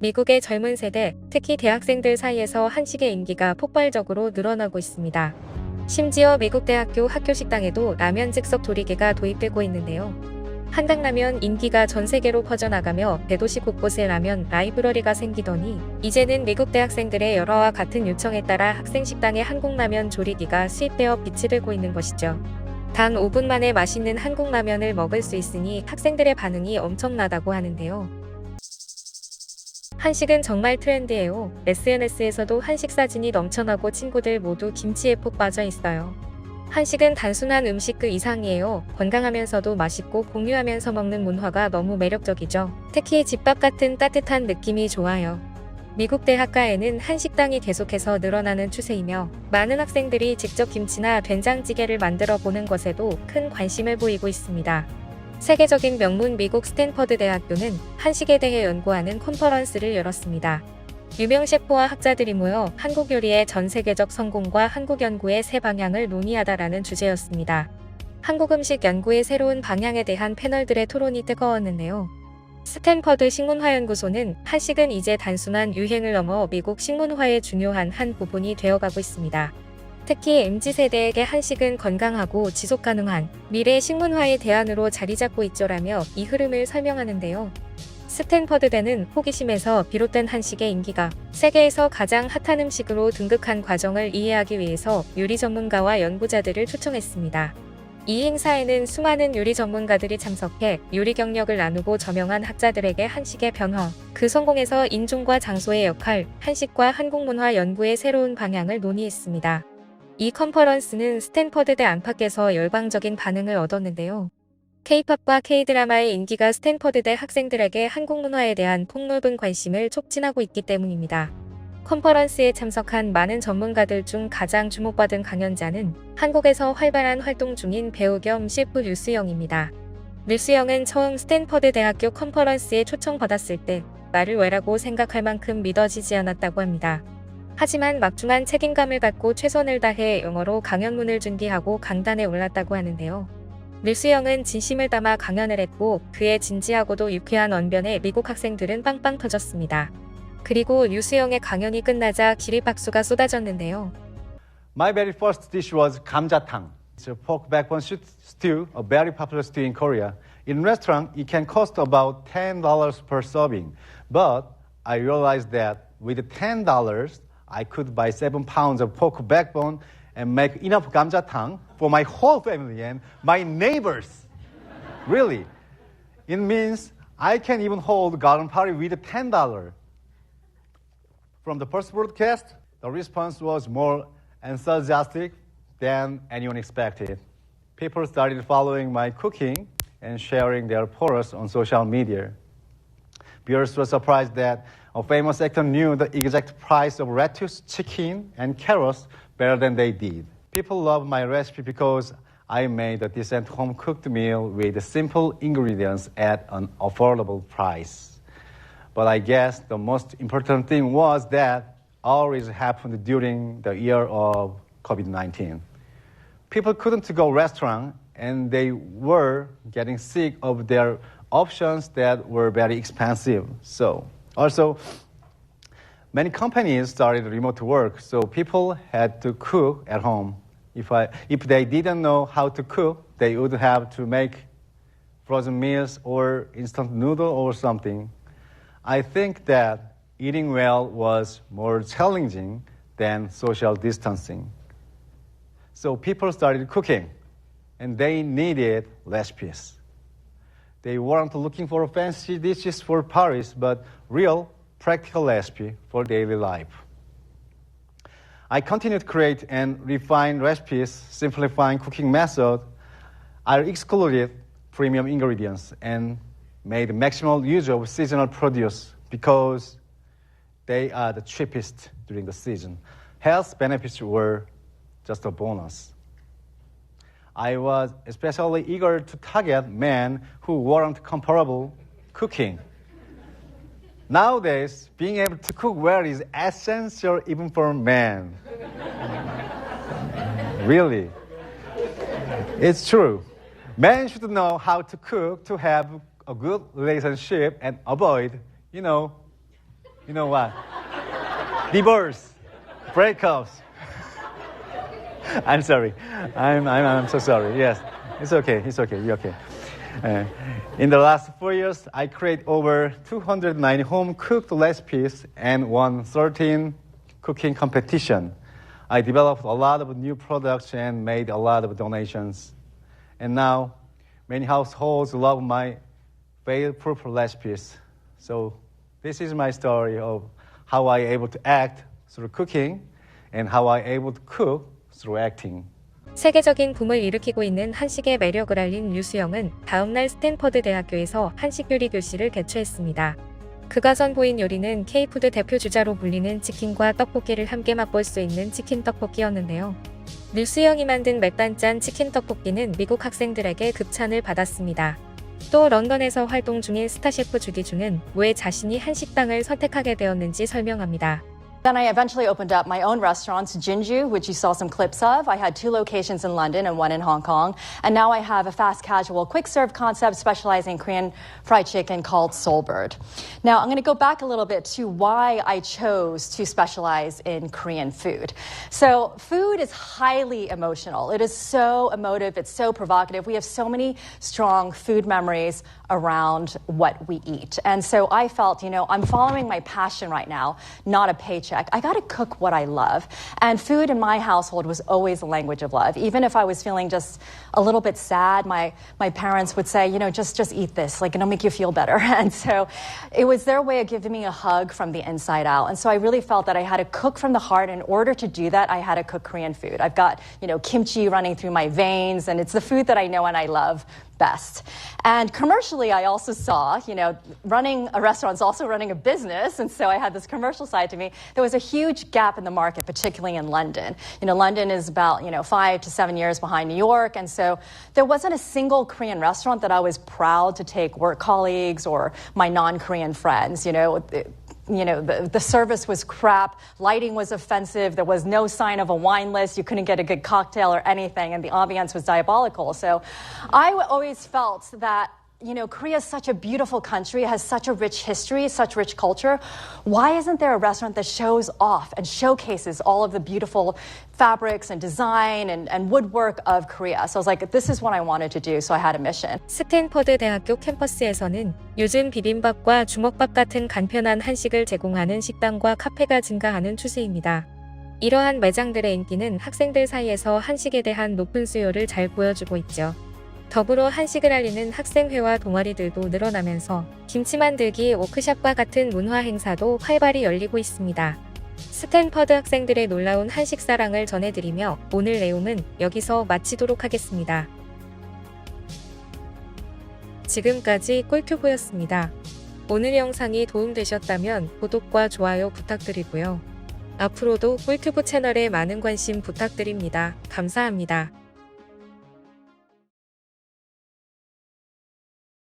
미국의 젊은 세대, 특히 대학생들 사이에서 한식의 인기가 폭발적으로 늘어나고 있습니다. 심지어 미국 대학교 학교 식당에도 라면 즉석 조리개가 도입되고 있는데요. 한강라면 인기가 전 세계로 퍼져나가며 대도시 곳곳에 라면 라이브러리가 생기더니 이제는 미국 대학생들의 열화와 같은 요청에 따라 학생 식당에 한국라면 조리기가 수입되어 빛이 들고 있는 것이죠. 단 5분 만에 맛있는 한국 라면을 먹을 수 있으니 학생들의 반응이 엄청나다고 하는데요. 한식은 정말 트렌드예요. SNS에서도 한식 사진이 넘쳐나고 친구들 모두 김치에 푹 빠져 있어요. 한식은 단순한 음식 그 이상이에요. 건강하면서도 맛있고 공유하면서 먹는 문화가 너무 매력적이죠. 특히 집밥 같은 따뜻한 느낌이 좋아요. 미국 대학가에는 한식당이 계속해서 늘어나는 추세이며 많은 학생들이 직접 김치나 된장찌개를 만들어 보는 것에도 큰 관심을 보이고 있습니다. 세계적인 명문 미국 스탠퍼드 대학교는 한식에 대해 연구하는 컨퍼런스를 열었습니다. 유명 셰프와 학자들이 모여 한국 요리의 전 세계적 성공과 한국 연구의 새 방향을 논의하다라는 주제였습니다. 한국 음식 연구의 새로운 방향에 대한 패널들의 토론이 뜨거웠는데요. 스탠퍼드 식문화연구소는 한식은 이제 단순한 유행을 넘어 미국 식문화의 중요한 한 부분이 되어가고 있습니다. 특히 MZ세대에게 한식은 건강하고 지속 가능한 미래 식문화의 대안으로 자리 잡고 있죠라며 이 흐름을 설명하는데요. 스탠퍼드대는 호기심에서 비롯된 한식의 인기가 세계에서 가장 핫한 음식으로 등극한 과정을 이해하기 위해서 요리 전문가와 연구자들을 초청했습니다. 이 행사에는 수많은 요리 전문가들이 참석해 요리 경력을 나누고 저명한 학자들에게 한식의 변화, 그 성공에서 인종과 장소의 역할, 한식과 한국 문화 연구의 새로운 방향을 논의했습니다. 이 컨퍼런스는 스탠퍼드대 안팎에서 열광적인 반응을 얻었는데요. K-팝과 K-드라마의 인기가 스탠퍼드대 학생들에게 한국 문화에 대한 폭넓은 관심을 촉진하고 있기 때문입니다. 컨퍼런스에 참석한 많은 전문가들 중 가장 주목받은 강연자는 한국에서 활발한 활동 중인 배우 겸 셰프 류수영입니다. 류수영은 처음 스탠퍼드 대학교 컨퍼런스에 초청받았을 때 말을 왜라고 생각할 만큼 믿어지지 않았다고 합니다. 하지만 막중한 책임감을 갖고 최선을 다해 영어로 강연문을 준비하고 강단에 올랐다고 하는데요. 류수영은 진심을 담아 강연을 했고 그의 진지하고도 유쾌한 언변에 미국 학생들은 빵빵 터졌습니다. 그리고 류수영의 강연이 끝나자 기립박수가 쏟아졌는데요. My very first dish was 감자탕. It's a pork backbone stew, a very popular stew in Korea. In restaurant, it can cost about $10 per serving. But I realized that with $10, I could buy seven pounds of pork backbone and make enough gamjatang for my whole family and my neighbors. really. It means I can even hold garden party with $10. From the first broadcast, the response was more enthusiastic than anyone expected. People started following my cooking and sharing their posts on social media. Viewers were surprised that a famous actor knew the exact price of lettuce, chicken, and carrots better than they did. People love my recipe because I made a decent home cooked meal with simple ingredients at an affordable price. But I guess the most important thing was that all this happened during the year of COVID 19. People couldn't go restaurant and they were getting sick of their options that were very expensive. So, also, many companies started remote work, so people had to cook at home. If, I, if they didn't know how to cook, they would have to make frozen meals or instant noodle or something. I think that eating well was more challenging than social distancing. So people started cooking, and they needed recipes. They weren't looking for fancy dishes for Paris, but real, practical recipe for daily life. I continued to create and refine recipes, simplifying cooking method. I excluded premium ingredients and made maximal use of seasonal produce because they are the cheapest during the season. Health benefits were just a bonus. I was especially eager to target men who weren't comparable cooking. Nowadays, being able to cook well is essential even for men. really. It's true. Men should know how to cook to have a good relationship and avoid, you know, You know what? Divorce, breakups. I'm sorry. I'm, I'm, I'm so sorry. Yes, it's okay. It's okay. You're okay. Uh, in the last four years, I create over 290 home cooked recipes and won 13 cooking competition. I developed a lot of new products and made a lot of donations. And now, many households love my fail-proof recipes. So this is my story of how I able to act through cooking and how I able to cook through acting. 세계적인 붐을 일으키고 있는 한식의 매력을 알린 류수영은 다음날 스탠퍼드 대학교에서 한식 요리 교실을 개최했습니다. 그가 선보인 요리는 K푸드 대표 주자로 불리는 치킨과 떡볶이를 함께 맛볼 수 있는 치킨 떡볶이였는데요. 류수영이 만든 맥반짠 치킨 떡볶이는 미국 학생들에게 극찬을 받았습니다. 또 런던에서 활동 중인 스타 셰프 주기준은 왜 자신이 한식당을 선택하게 되었는지 설명합니다. Then I eventually opened up my own restaurants, Jinju, which you saw some clips of. I had two locations in London and one in Hong Kong. And now I have a fast casual quick serve concept specializing in Korean fried chicken called Soulbird. Now I'm going to go back a little bit to why I chose to specialize in Korean food. So food is highly emotional. It is so emotive. It's so provocative. We have so many strong food memories around what we eat. And so I felt, you know, I'm following my passion right now, not a paycheck. I got to cook what I love. And food in my household was always a language of love. Even if I was feeling just a little bit sad, my, my parents would say, you know, just, just eat this. Like, it'll make you feel better. And so it was their way of giving me a hug from the inside out. And so I really felt that I had to cook from the heart. In order to do that, I had to cook Korean food. I've got, you know, kimchi running through my veins, and it's the food that I know and I love best. And commercially, I also saw, you know, running a restaurant is also running a business. And so I had this commercial side to me. There was a huge gap in the market, particularly in London. You know, London is about, you know, five to seven years behind New York. And so there wasn't a single Korean restaurant that I was proud to take work colleagues or my non Korean friends. You know, you know, the, the service was crap, lighting was offensive, there was no sign of a wine list, you couldn't get a good cocktail or anything, and the ambiance was diabolical. So I always felt that You know, Korea is such a beautiful country, has such a rich history, such rich culture. Why isn't there a restaurant that shows off and showcases all of the beautiful fabrics and design and, and woodwork of Korea? So I was like, this is what I wanted to do, so I had a mission. 스탠퍼드 대학교 캠퍼스에서는 요즘 비빔밥과 주먹밥 같은 간편한 한식을 제공하는 식당과 카페가 증가하는 추세입니다. 이러한 매장들의 인기는 학생들 사이에서 한식에 대한 높은 수요를 잘 보여주고 있죠. 더불어 한식을 알리는 학생회와 동아리들도 늘어나면서 김치 만들기 워크샵과 같은 문화 행사도 활발히 열리고 있습니다. 스탠퍼드 학생들의 놀라운 한식 사랑을 전해드리며 오늘 내용은 여기서 마치도록 하겠습니다. 지금까지 꿀튜브였습니다. 오늘 영상이 도움되셨다면 구독과 좋아요 부탁드리고요. 앞으로도 꿀튜브 채널에 많은 관심 부탁드립니다. 감사합니다.